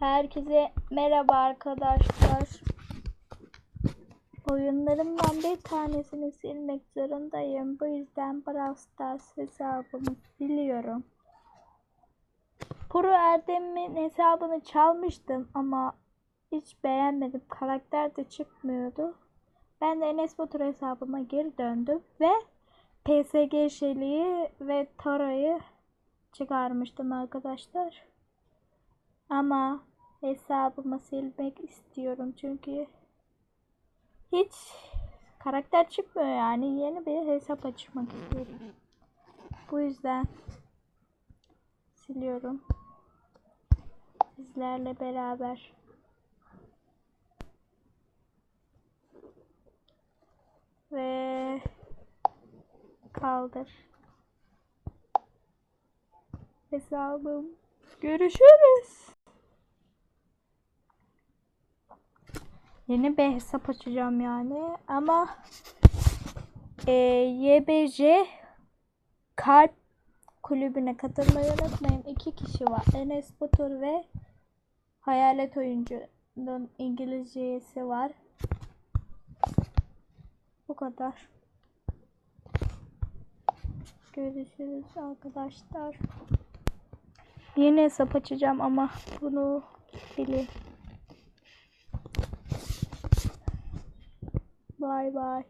Herkese merhaba arkadaşlar. Oyunlarımdan bir tanesini silmek zorundayım. Bu yüzden Brawl Stars hesabımı siliyorum. Pro Erdem'in hesabını çalmıştım ama hiç beğenmedim. Karakter de çıkmıyordu. Ben de Enes Batur hesabıma geri döndüm ve PSG Şeli'yi ve Tara'yı çıkarmıştım arkadaşlar. Ama hesabımı silmek istiyorum çünkü hiç karakter çıkmıyor yani yeni bir hesap açmak istiyorum. Bu yüzden siliyorum. Sizlerle beraber. Ve kaldır. Hesabım. Görüşürüz. Yeni bir hesap açacağım yani ama e, YBC Kalp kulübüne katılmayı unutmayın. İki kişi var. Enes Batur ve Hayalet oyuncunun İngilizcesi var. Bu kadar. Görüşürüz arkadaşlar. Yeni hesap açacağım ama bunu bilin. Bye bye.